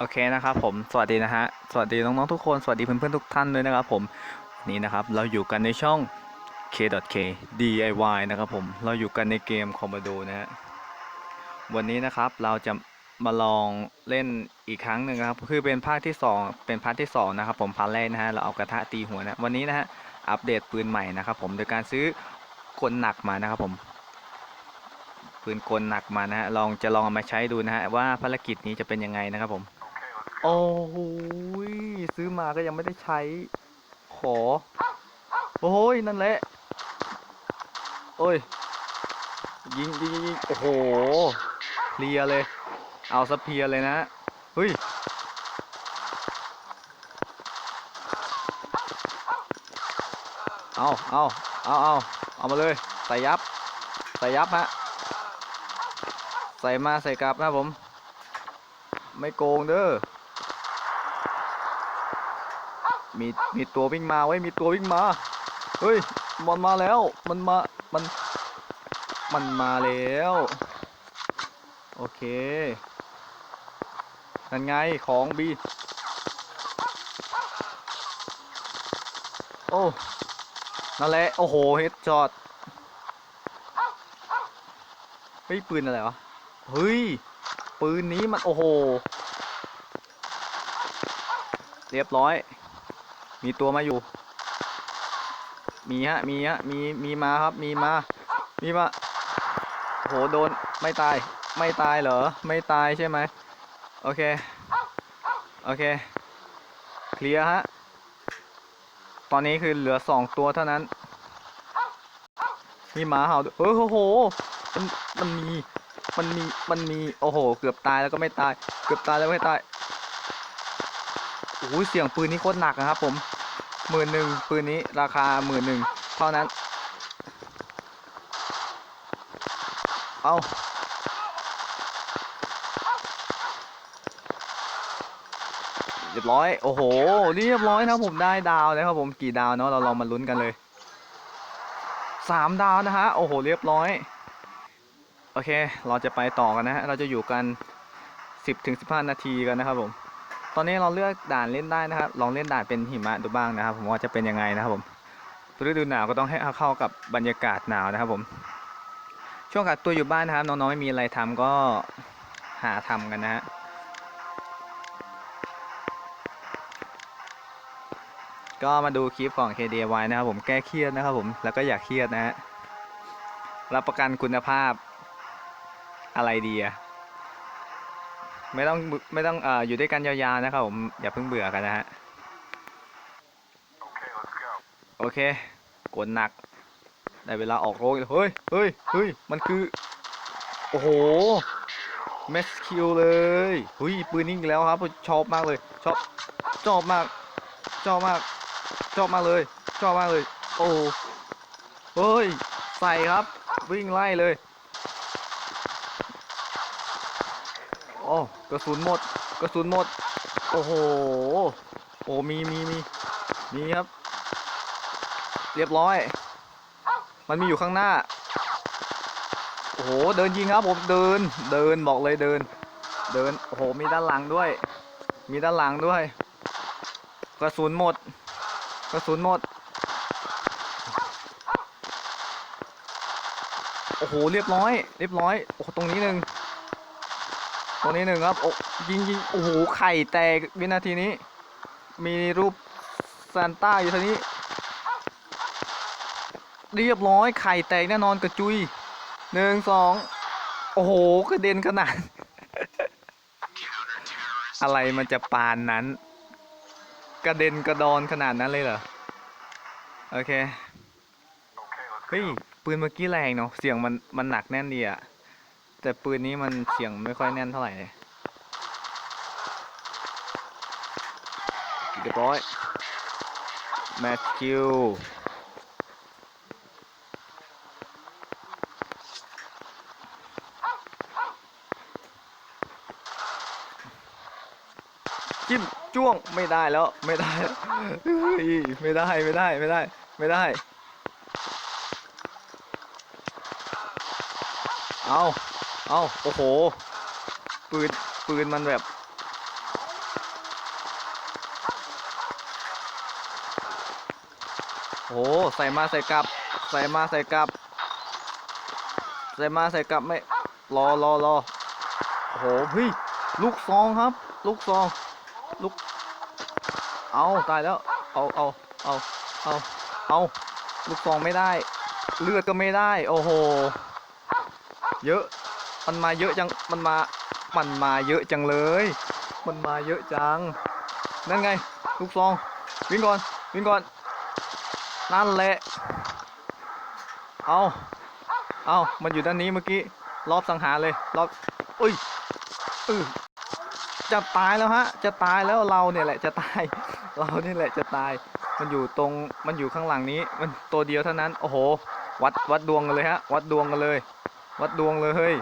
โอเคนะครับผมสวัสดีนะฮะสวัสดีน้องๆทุกคนสวัสดีเพื่อนๆทุกท่านด้วยนะครับผมนี่นะครับเราอยู่กันในช่อง k.k DIY นะครับผมเราอยู่กันในเกมคอม b โดนะฮะวันนี้นะครับเราจะมาลองเล่นอีกครั้งหนึ่งนะครับ คือเป็นภาคที่ 2 เป็นพาร์ทที่2นะครับผมพาร์ทแรกนะฮะเราเอากระทะตีหัวนะวันนี้นะฮะอัปเดตปืนใหม่นะครับผมโดยการซื้อกลหนักมานะครับผมปืนกลหนักมานะฮะลองจะลองเอามาใช้ดูนะฮะว่าภารกิจนี้จะเป็นยังไงนะครับผม โอ้โหซื้อมาก็ยังไม่ได้ใช้ ขอ โอ้ยนั่นแหละ โอ้ย ยิงยิงยิงโอ้โหเลียเลย เอาสะเพียเลยนะเฮ้ยเอาเอาเอาเอาเอามาเลย ใส่ยับ ใส่ยับฮะ ใส่มาใส่กลับนะผม ไม่โกงเด้อ มีมีตัววิ่งมาไว้ยมีตัววิ่งมา เฮ้ยมันมาแล้ว มันมา มัน มันมาแล้ว โอเค นั่นไงของบี โอ้ นั่นแหละ โอ้โห เฮดช็อต เฮ้ย ปืนอะไรวะ เฮ้ย ปืนนี้มัน โอ้โห เรียบร้อย มีตัวมาอยู่ มีฮะ มีฮะ มี มีมาครับ มีมา มีมา โห โดน ไม่ตาย ไม่ตายเหรอ ไม่ตายใช่ไหม โอเค โอเค เคลียร์ฮะ ตอนนี้คือเหลือสองตัวเท่านั้น มีหมาเห่าด้วยเออโอ้โห มัน มันมี มันมี มันมี โอ้โห เกือบตายแล้วก็ไม่ตาย เกือบตายแล้วไม่ตาย อ้ยเสียงปืนนี่โคตรหนักนะครับ ผมหมื่นหนึ่งปืนนี้ราคาหมื่นหนึ่งเท่านั้น เอาเรียบร้อย โอ้โห เรียบร้อยนะครับผมได้ดาวแล้วครับผมกี่ดาวเนาะเราลองมาลุ้นกันเลยสามดาวนะฮะโอ้โหเรียบร้อย โอเค เราจะไปต่อกันนะฮะเราจะอยู่กัน 10ถึง15 นาทีกันนะครับผม อนนี้เราเลือกด่านเล่นได้นะครับ ลองเล่นด่านเป็นหิมะดูบ้างนะครับ ผมว่าจะเป็นยังไงนะครับผมฤดูหนาวก็ต้องให้เข้ากับบรรยากาศหนาวนะครับ ผม ช่วงกักตัวอยู่บ้านนะครับน้องๆไม่มีอะไรทำก็หาทำกันนะฮะก็มาดูคลิปของ KDY นะครับผมแก้เครียดนะครับผมแล้วก็อยากเครียดนะฮะรับประกันคุณภาพอะไรดีอะ ไม่ต้องไม่ต้องเอ่ออยู่ด้วยกันยาวๆนะครับผมอย่าเพิ่งเบื่อกันนะฮะโอเคกดหนัก ได้เวลาออกโรงอีกแล้วเฮ้ยเฮ้ยเฮ้ยมันคือ โอ้โหแมสคิวเลยเฮ้ยปืนนิ่งแล้วครับผมชอบมากเลยชอบชอบมากชอบมากชอบมากเลยชอบมากเลย โอ้เฮ้ยใส่ครับวิ่งไล่เลย โอ้กระสุนหมด กระสุนหมด โอ้โห โอ้มีมีมีมีครับ เรียบร้อย มันมีอยู่ข้างหน้า โอ้โห เดินยิงครับผม เดิน เดินบอกเลยเดิน เดิน โอ้โห มีด้านหลังด้วย มีด้านหลังด้วย กระสุนหมด กระสุนหมด โอ้โห เรียบร้อย เรียบร้อย โอ้โห ตรงนี้หนึ่ง ตรงนี้หนึ่งครับโอ้ยิงยิงโอ้โหไข่แตกวินาทีนี้ มีรูปซานต้าอยู่ทีนี้ เรียบร้อยไข่แตกแน่นอนกระจุยหนึ่งสองโอ้โหกระเด็นขนาด อะไรมันจะปานนั้น กระเด็นกระดอนขนาดนั้นเลยเหรอ โอเคเฮ้ยปืนเมื่อกี้แรงเนาะเสียงมันมันหนักแน่นดีอะ แต่ปืนนี้มันเสียงไม่ค่อยแน่นเท่าไหร่เลยเรียบร้อยแมทคิวจิ้มจ้วงไม่ได้แล้วไม่ได้ไม่ได้ไม่ได้ไม่ได้ไม่ได้ เอา เอ้าโอ้โห ปืน ปืนมันแบบ โอ้โหใส่มาใส่กลับ ใส่มาใส่กลับ ใส่มาใส่กลับไม่ รอรอรอโอ้โหพี่ลูกซองครับ ลูกซอง ลูก เอาตายแล้ว เอาเอาเอาเอาเอาลูกซองไม่ได้ เลือดก็ไม่ได้ โอ้โห เยอะ มันมาเยอะจัง มันมา มันมาเยอะจังเลย มันมาเยอะจัง นั่นไง ลูกซอง วิ่งก่อน วิ่งก่อน นั่นแหละ เอาเอามันอยู่ด้านนี้เมื่อกี้ รอบสังหารเลย รอบ อุ้ยอือจะตายแล้วฮะ จะตายแล้วเราเนี่ยแหละจะตาย เราเนี่ยแหละจะตาย มันอยู่ตรง มันอยู่ข้างหลังนี้ มันตัวเดียวเท่านั้น โอ้โห วัดวัดดวงกันเลยฮะ วัดดวงกันเลย วัดดวงเลยเฮ้ย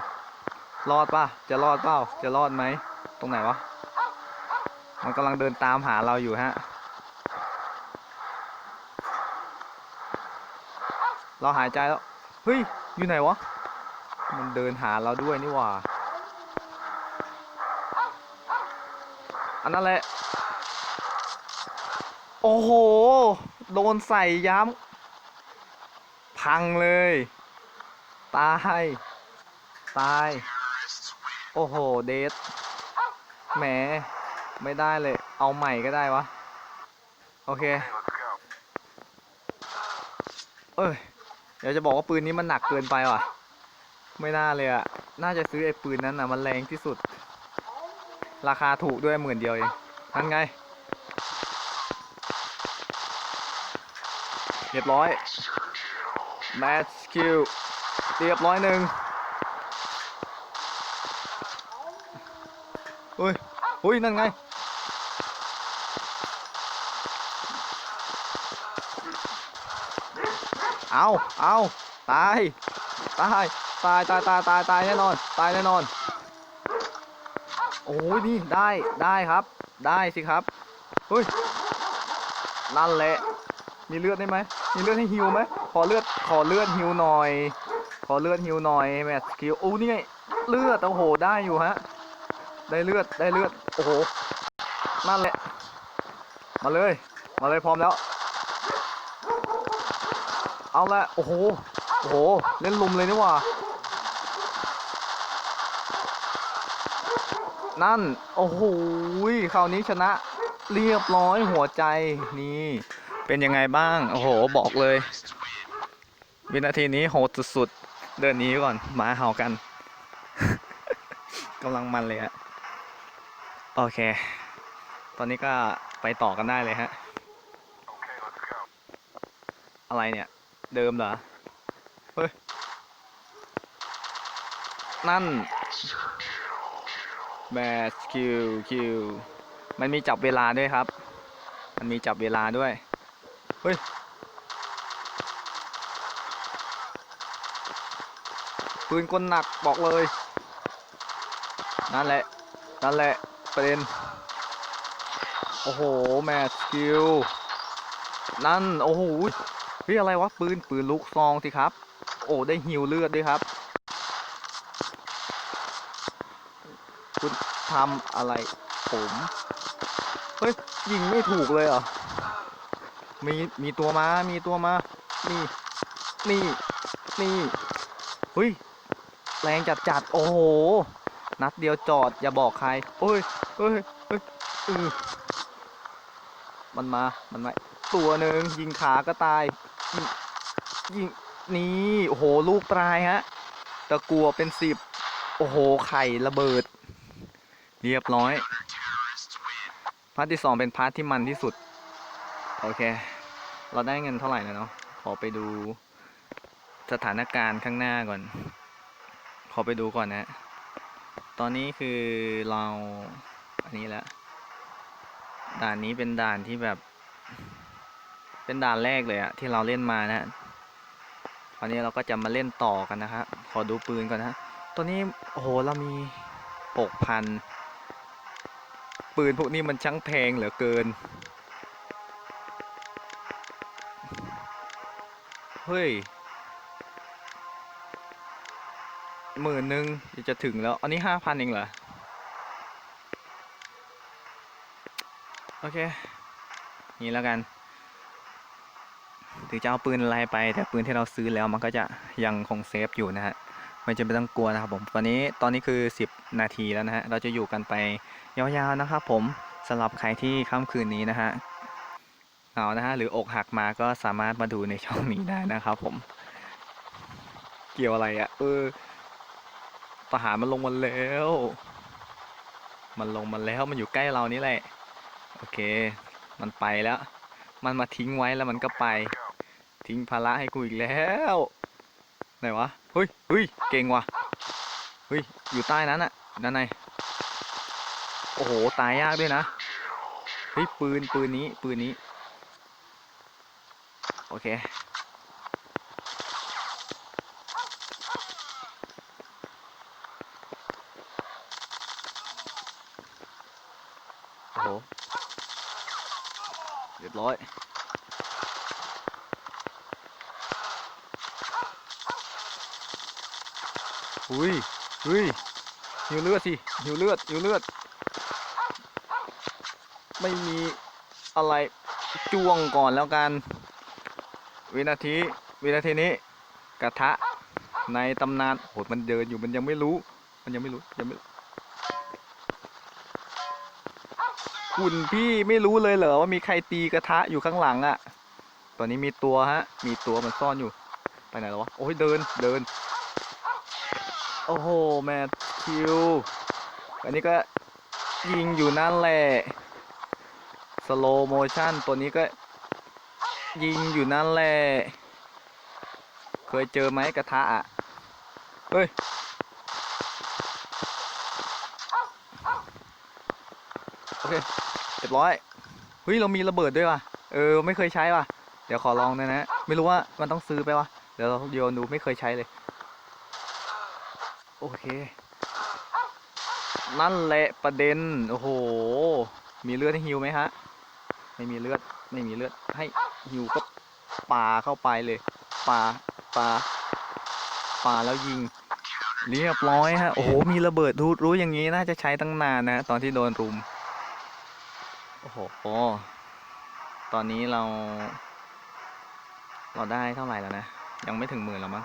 รอดป่ะ จะรอดเปล่า จะรอดไหม ตรงไหนวะ มันกำลังเดินตามหาเราอยู่ฮะ เราหายใจแล้ว เฮ้ย อยู่ไหนวะ มันเดินหาเราด้วยนี่หว่า อันนั้นแหละ โอ้โห โดนใส่ย้ำ พังเลย ตาย ตาย โอ้โห เดทแหม ไม่ได้เลย เอาใหม่ก็ได้วะ โอเค เอ้ย เดี๋ยวจะบอกว่าปืนนี้มันหนักเกินไปว่ะ ไม่น่าเลยอะน่าจะซื้อไอ้ปืนนั้นนะมันแรงที่สุด ราคาถูกด้วยหมื่นเดียวเองนั่นไง เรียบร้อยแมทคิวเรียบร้อยหนึ่ง เฮ้ยเฮ้ยนั่นไงเอาเอาตาย ตาย ตาย ตาย ตาย ตาย ตาย แน่นอน ตาย แน่นอน โอ้ย นี่ ได้ ได้ครับ ได้สิครับ เฮ้ย นั่นแหละ มีเลือดได้ไหม มีเลือดให้ฮิวไหม ขอเลือด ขอเลือดฮิวหน่อย ขอเลือดฮิวหน่อย แมทสกิลโอ้นี่ไง เลือด โอ้โห ได้อยู่ฮะ ได้เลือดได้เลือดโอ้โหนั่นแหละ มาเลย มาเลยพร้อมแล้ว เอาละโอ้โหโอ้โหเล่นลุมเลยนี่ว่านั่น โอ้โหคราวนี้ชนะเรียบร้อยหัวใจนี่ เป็นยังไงบ้าง โอ้โห บอกเลย วินาทีนี้โหดสุดๆ เดินหนี้ก่อนหมาเห่ากัน กำลังมันเลยฮะ โอเค ตอนนี้ก็ไปต่อกันได้เลยฮะ อะไรเนี่ย เดิมเหรอ เฮ้ย นั่นแบสคิวคิวมันมีจับเวลาด้วยครับ มันมีจับเวลาด้วย เฮ้ย ปืนกลหนักบอกเลย นั่นแหละ นั่นแหละ ประเด็น โอ้โห แมสคิวนั่น โอ้โหเฮ้ยอะไรวะ ปืน ปืนลูกซองสิครับ โอ้ ได้ฮิวเลือดด้วยครับ คุณทำอะไร ผม เฮ้ย ยิงไม่ถูกเลยเหรอ มี มีตัวมา มีตัวมา นี่ นี่ นี่เฮ้ย แรงจัดจัด โอ้โห นัดเดียวจอด อย่าบอกใคร โอ้ย เฮ้ยเฮ้ยเออมันมา มันมา ตัวหนึ่งยิงขาก็ตาย ยิงนี่โอ้โห ลูกปลายฮะ ตะกัวเป็นสิบ โอ้โห ไข่ระเบิด เรียบร้อย พาร์ทที่สองเป็นพาร์ทที่มันที่สุด โอเค เราได้เงินเท่าไหร่แล้วเนาะ ขอไปดูสถานการณ์ข้างหน้าก่อน ขอไปดูก่อนนะ ตอนนี้คือเรา อันนี้แล้ว ด่านนี้เป็นด่านที่แบบ เป็นด่านแรกเลยอะที่เราเล่นมานะคราวนี้เราก็จะมาเล่นต่อกันนะครับขอดูปืนก่อนนะตัวนี้โอ้โหเรามีหกพันปืนพวกนี้มันช่างแพงเหลือเกิน เฮ้ยหมื่นหนึ่งจะถึงแล้ว อันนี้ห้าพันเองเหรอ โอ เค นี่แล้วกัน ถึงจะเอาปืนอะไรไปแต่ปืนที่เราซื้อแล้วมันก็จะยังคงเซฟอยู่นะฮะไม่จำเป็นต้องกลัวนะครับผมตอนนี้ตอนนี้คือ 10 นาทีแล้วนะฮะเราจะอยู่กันไปยาวๆนะครับผมสำหรับใครที่ค่ำคืนนี้นะฮะเหงานะฮะหรืออกหักมาก็สามารถมาดูในช่องนี้ได้นะครับผม เกี่ยวอะไรอะ่ะเออทหารมันลงมาแล้ว มันลงมาแล้วมันอยู่ใกล้เรานี่แหละ โอเค มันไปแล้ว มันมาทิ้งไว้แล้วมันก็ไป ทิ้งภาระให้กูอีกแล้วไหนวะเฮ้ยเฮ้ยเก่งว่ะเฮ้ยอยู่ใต้นั้นอะด้านในโอ้โหตายยากด้วยนะเฮ้ยปืนปืนนี้ปืนนี้ โอเค โอ้โห เรียบร้อย อุ้ยอุ้ย หิวเลือดสิหิวเลือดหิวเลือด ไม่มีอะไรจ้วงก่อนแล้วกันวินาทีวินาทีนี้ กระทะในตำนานโหมันเดินอยู่มันยังไม่รู้ มันยังไม่รู้ยังไม่รู้คุณพี่ไม่รู้เลยเหรอว่ามีใครตีกระทะอยู่ข้างหลังอะ่ะตอนนี้มีตัวฮะ มีตัวมันซ่อนอยู่ ไปไหนแล้ววะ โอ้ยเดิน เดิน โอ้โห แมท คิว อันนี้ก็ยิงอยู่นั่นแหละ สโลโมชั่นตัวนี้ก็ยิงอยู่นั่นแหละ เคยเจอไหมกระทะอะ เฮ้ย โอเคเรียบร้อย เฮ้ย เรามีระเบิดด้วยว่ะ เออ ไม่เคยใช้ว่ะ เดี๋ยวขอลองหนะนะ ไม่รู้ว่ามันต้องซื้อไปวะ เดี๋ยวเราโยนดูไม่เคยใช้เลย โอเค นั่นแหละประเด็น โอ้โห มีเลือดให้ฮิวไหมฮะ ไม่มีเลือด ไม่มีเลือด ให้ฮิวก็ปาเข้าไปเลย ปา ปา ปาแล้วยิง เรียบร้อยฮะ โอ้โห มีระเบิดรู้รู้อย่างนี้น่าจะใช้ตั้งนานนะ ตอนที่โดนรุม โอ้โห ตอนนี้เรา เราได้เท่าไหร่แล้วนะ ยังไม่ถึงหมื่นแล้วมั้ง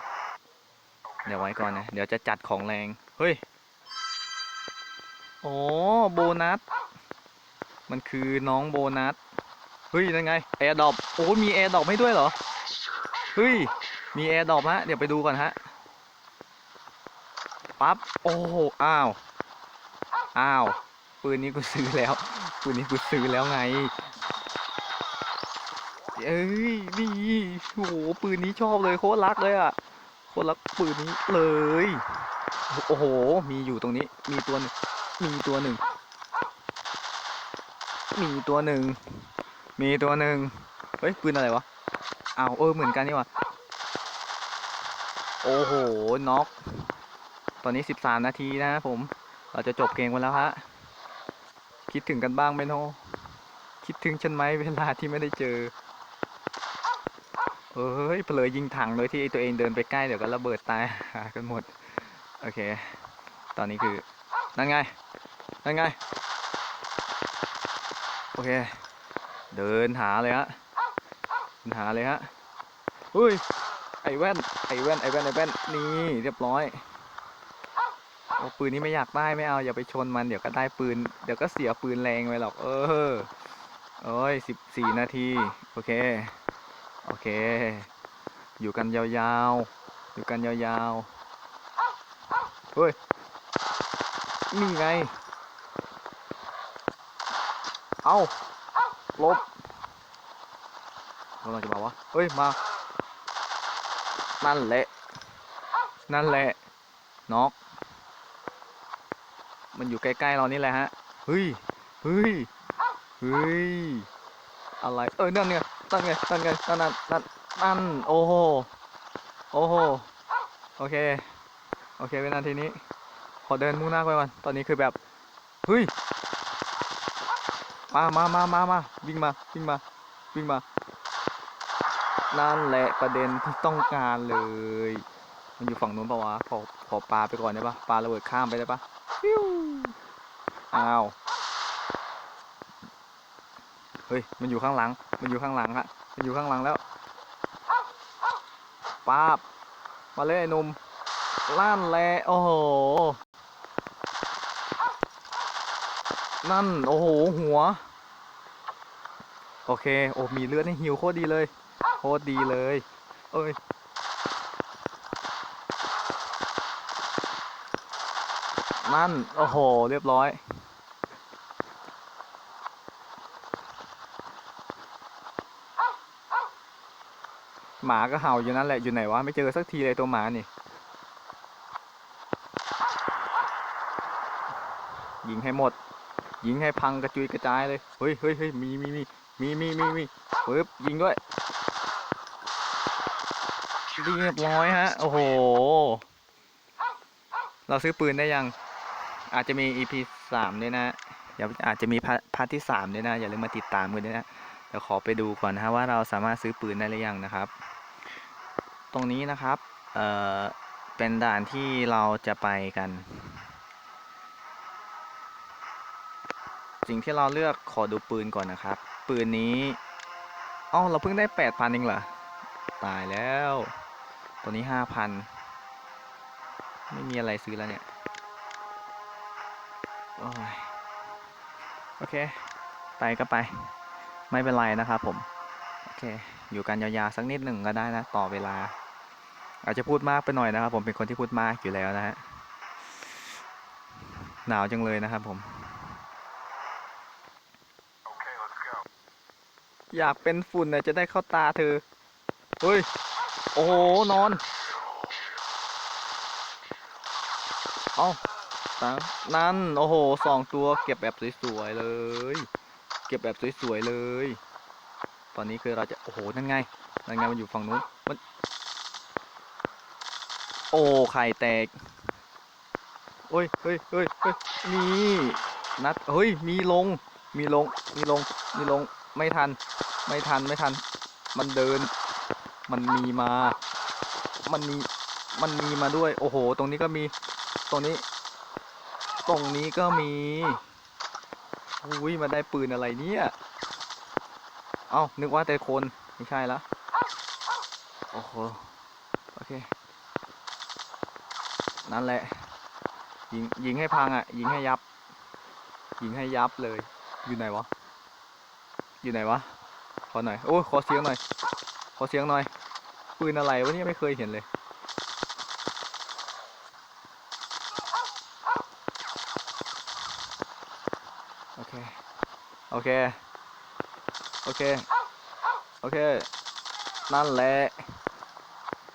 เดี๋ยวไว้ก่อนนะ เดี๋ยวจะจัดของแรง เฮ้ย โอ้โบนัส มันคือน้องโบนัส เฮ้ย นั่นไงแอร์ดรอปโอ้มีแอร์ดรอปให้ด้วยเหรอ เฮ้ย มีแอร์ดรอปฮะ เดี๋ยวไปดูก่อนฮะ ปั๊บ โอ้โหอ้าว อ้าว ปืนนี้กูซื้อแล้ว ปืนนี้กูซื้อแล้วไง เอ้ย นี่ โอ้โห ปืนนี้ชอบเลยโคตรรักเลยอะโคตรรักปืนนี้เลย โอ้โห มีอยู่ตรงนี้ มีตัวนึง มีตัวหนึ่ง มีตัวหนึ่ง มีตัวหนึ่ง เฮ้ยปืนอะไรวะอ้าวเออเหมือนกันนี่วะโอ้โหน็อก ตอนนี้ 13 นาทีนะครับผม เราจะจบเกมกันแล้วฮะ คิดถึงกันบ้างไหมโนคิดถึงฉันไหมเวลาที่ไม่ได้เจอเฮ้ยเผลอยิงถังโดยที่ตัวเองเดินไปใกล้เดี๋ยวก็ระเบิดตายกันหมด โอเค ตอนนี้คือ นั่นไง นั่นไง โอเค เดินหาเลยฮะเดินหาเลยฮะเฮ้ย ไอแว่น ไอแว่น ไอแว่น ไอแว่น นี่ เรียบร้อยโอ้ปืนนี้ไม่อยากได้ไม่เอาอย่าไปชนมันเดี๋ยวก็ได้ปืน เดี๋ยวก็เสียปืนแรงไปหรอก เออโอ้ยสิบสี่นาที โอเค โอเค อยู่กันยาวๆ อยู่กันยาวๆ เฮ้ย นี่ไง เอาลบกำลังจะมาวะ เฮ้ย มา นั่นแหละ นั่นแหละ น็อก มันอยู่ใกล้ๆเรานี่แหละฮะ เฮ้ย เฮ้ย เฮ้ย อะไร เอ้ย นั่นไง นั่นไง นั่นไง นั่นนั่นนั่นนั่น โอ้โห โอ้โห โอเค โอเคเวลาทีนี้ อเดินมุ่งหน้าไปก่อน ตอนนี้คือแบบ เฮ้ย มามามามามาวิ่งมา วิ่งมา วิ่งมา นั่นแหละประเด็นที่ต้องการเลย มันอยู่ฝั่งนู้นปะวะ ขอ ขอปลาไปก่อนได้ปะปลาระเบิดข้ามไปได้ปะฟิวอ้าว เฮ้ย มันอยู่ข้างหลัง มันอยู่ข้างหลังฮะมันอยู่ข้างหลังแล้วป้าบมาเลยไอ้หนุ่มลั่นแลโอ้โห นั่น โอ้โห หัว โอเค โอ้มีเลือดให้หิวโคตรดีเลย โคตรดีเลย เอ้ย นั่น โอ้โห เรียบร้อย หมาก็เห่าอยู่นั่นแหละ อยู่ไหนวะ ไม่เจอสักทีเลยตัวหมานี่ยิงให้หมด ยิงให้พังกระจุยกระจายเลย เฮ้ยเฮ้ยเฮ้ยมีมีมีมีมีมีมีปึ๊บยิงด้วยเรียบร้อยฮะ โอ้โห เราซื้อปืนได้ยัง อาจจะมี EP สามด้วยนะเดี๋ยวอาจจะมีพาร์ทพาร์ทที่สามด้วยนะ อย่าลืมมาติดตามกันด้วยนะเดี๋ยวขอไปดูก่อนนะฮะว่าเราสามารถซื้อปืนได้หรือยังนะครับ ตรงนี้นะครับ เอ่อ เป็นด่านที่เราจะไปกัน สิ่งที่เราเลือกขอดูปืนก่อนนะครับ ปืนนี้อ๋อเราเพิ่งได้แปดพันเองเหรอ ตายแล้ว ตัวนี้ห้าพันไม่มีอะไรซื้อแล้วเนี่ยโอ้ยโอเค ไปก็ไป ไม่เป็นไรนะครับผม โอเค อยู่กันยาวๆสักนิดหนึ่งก็ได้นะ ต่อเวลา อาจจะพูดมากไปหน่อยนะครับผมเป็นคนที่พูดมากอยู่แล้วนะฮะ หนาวจังเลยนะครับผม อยากเป็นฝุ่นน่ะจะได้เข้าตาเธอ เฮ้ย โอ้โห นอน เอาตามนั่น โอ้โห สองตัวเก็บแบบสวยๆเลย เก็บแบบสวยๆเลย ตอนนี้คือเราจะ โอ้โห นั่นไง นั่นไงมันอยู่ฝั่งนู้น มัน โอ้ ไข่แตกเฮ้ย เฮ้ยเฮ้ยเฮ้ยนี่ นัด เฮ้ย มีลง มีลง มีลง มีลง ไม่ทัน ไม่ทันไม่ทัน มันเดิน มันมีมา มันมี มันมีมาด้วย โอ้โห ตรงนี้ก็มี ตรงนี้ ตรงนี้ก็มี อุ้ยมันได้ปืนอะไรเนี่ย เอ้า นึกว่าแต่คน ไม่ใช่ละ โอ้โห โอเค นั่นแหละ ยิง ยิงให้พังอะ ยิงให้ยับ ยิงให้ยับเลย อยู่ไหนวะ อยู่ไหนวะ ขอหน่อยโอ้ขอเสียงหน่อย ขอเสียงหน่อยปืนอะไรวะเนี่ยไม่เคยเห็นเลย โอเค โอเค โอเค โอเค นั่นแหละ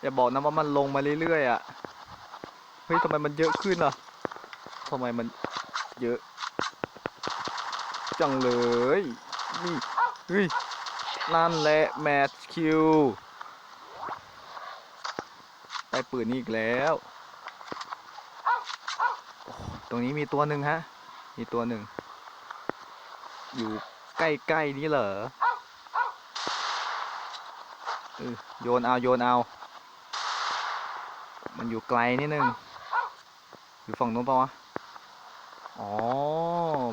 อย่าบอกนะว่ามันลงมาเรื่อยๆอะ เฮ้ยทำไมมันเยอะขึ้นอะทำไมมันเยอะ จังเลย นี่ เฮ้ย นั่นแหละแมทคิวได้ปืนนี่อีกแล้ว ตรงนี้มีตัวหนึ่งฮะ มีตัวหนึ่ง อยู่ใกล้ๆนี้เหรอเออโยนเอาโยนเอา มันอยู่ไกลนิดนึง อยู่ฝั่งนู้นปะวะ อ๋อ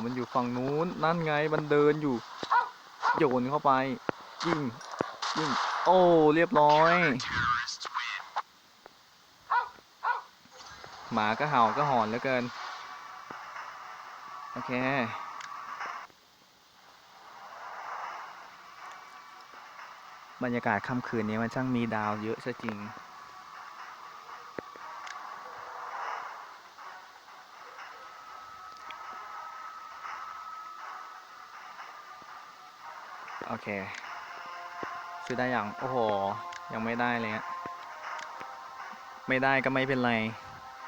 มันอยู่ฝั่งนู้น นั่นไง มันเดินอยู่ โยนเข้าไป ยิงยิงโอ้เรียบร้อย หมาก็เห่าก็หอนเหลือเกิน โอเคบรรยากาศค่ำคืนนี้มันช่างมีดาวเยอะซะจริง โอเค ซื้อได้อยังโอ้โห ยังไม่ได้เลยฮะไม่ได้ก็ไม่เป็นไร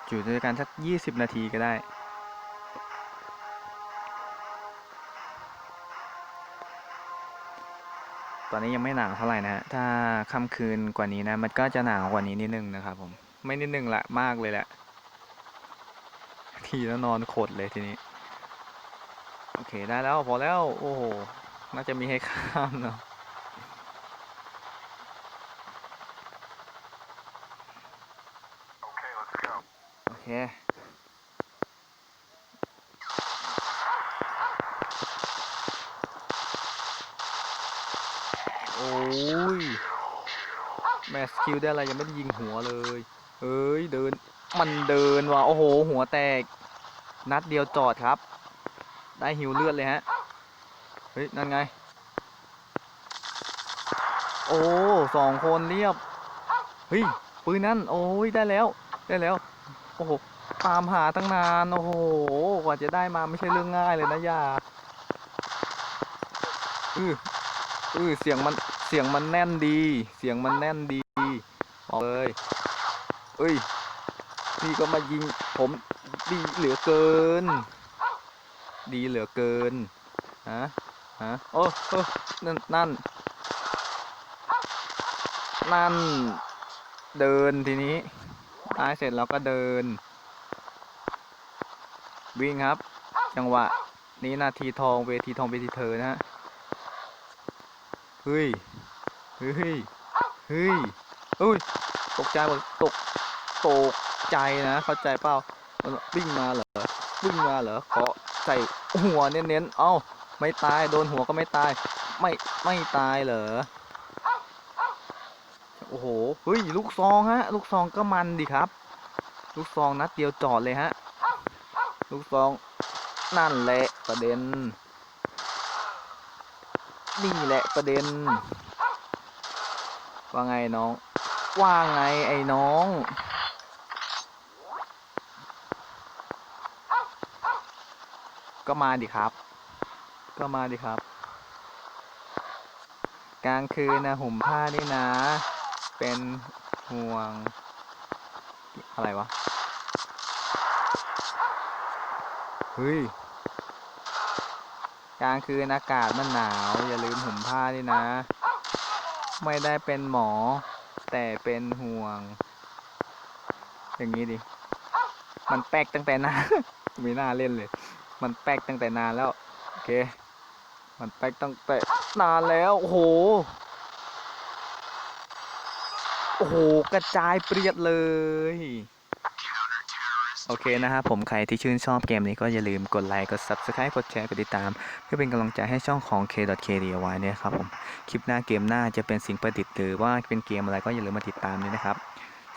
อยู่ด้วยกันสักยี่สิบนาทีก็ได้ ตอนนี้ยังไม่หนาวเท่าไหร่นะฮะ ถ้าค่ำคืนกว่านี้นะ มันก็จะหนาวกว่านี้นิดนึงนะครับผม ไม่นิดนึงละมากเลยแหละ ทีแล้วนอนขดเลยทีนี้ โอเคได้แล้วพอแล้ว โอ้โห น่าจะมีให้ข้ามเนาะ โอเคโอ้ย แมสคิวได้อะไรยังไม่ได้ยิงหัวเลย เอ้ย เดิน มันเดินว่ะ โอ้โห หัวแตก นัดเดียวจอดครับ ได้หิวเลือดเลยฮะ เฮ้ย นั่นไง โอ้สองคนเรียบ เฮ้ย ปืนนั่น โอ้ย ได้แล้ว ได้แล้ว โอ้โหตามหาตั้งนานโอ้โหกว่าจะได้มาไม่ใช่เรื่องง่ายเลยนะยาอืออือเสียงมันเสียงมันแน่นดี เสียงมันแน่นดีบอกเลยเอ้ยพี่ก็มายิงผมดีเหลือเกิน ดีเหลือเกินฮะฮะโอ้โอ้นั่นนั่นนั่นเดินทีนี้ ตายเสร็จแล้วก็เดิน วิ่งครับ จังหวะ นี้นาทีทองเวทีทองเวทีเธอนะฮะเฮ้ยเฮ้ยเฮ้ยเฮ้ยตกใจหมดตกตกใจนะ เข้าใจเปล่าวิ่งมาเหรอวิ่งมาเหรอขอใส่หัวเน้นๆเอ้าไม่ตายโดนหัวก็ไม่ตาย ไม่ไม่ตายเหรอ โอ้โหเฮ้ยลูกซองฮะ ลูกซองก็มันดีครับ ลูกซองนัดเดียวจอดเลยฮะ ลูกซองนั่นแหละประเด็น นี่แหละประเด็น ว่าไงน้อง ว่าไงไอ้น้องก็มาดิครับ ก็มาดิครับ กลางคืนนะห่มผ้านี่นะ เป็นห่วง อะไรวะ เฮ้ย กลางคืนอากาศมันหนาว อย่าลืมห่มผ้าด้วยนะ ไม่ได้เป็นหมอ แต่เป็นห่วง อย่างนี้ดิ มันแป๊กตั้งแต่นานไม่น่าเล่นเลย มันแป๊กตั้งแต่นานแล้ว โอเค มันแป๊กตั้งแต่นานแล้ว โอ้โห โอ้โห กระจายเปรียดเลย โอเคนะครับผมใครที่ชื่นชอบเกมนี้ก็อย่าลืมกดไลค์กด Subscribe กดแชร์กดติดตาม เพื่อเป็นกำลังใจให้ช่องของ K.KDY เนี่ยครับผมคลิปหน้าเกมหน้าจะเป็นสิ่งประดิษฐ์หรือว่าเป็นเกมอะไรก็อย่าลืมมาติดตามด้วยนะครับ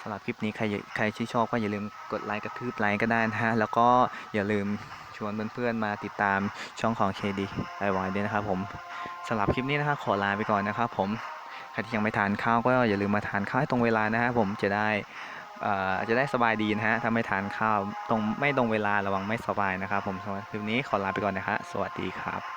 สำหรับคลิปนี้ใครใครที่ชอบก็อย่าลืมกดไลค์กระทืบไลค์ก็ได้นะฮะแล้วก็อย่าลืมชวนเพื่อนๆมาติดตามช่องของ KDY ด้วยนะครับผมสำหรับคลิปนี้นะครับขอลาไปก่อนนะครับผม รที่ยังไม่ทานข้าวก็อย่าลืมมาทานข้าวให้ตรงเวลานะฮะผมจะได้อ่อจะได้สบายดีนะฮะถ้าไม่ทานข้าวตรงไม่ตรงเวลาระวังไม่สบายนะครับผมสำหรับคลิปนี้ขอลาไปก่อนนะฮะสวัสดีครับ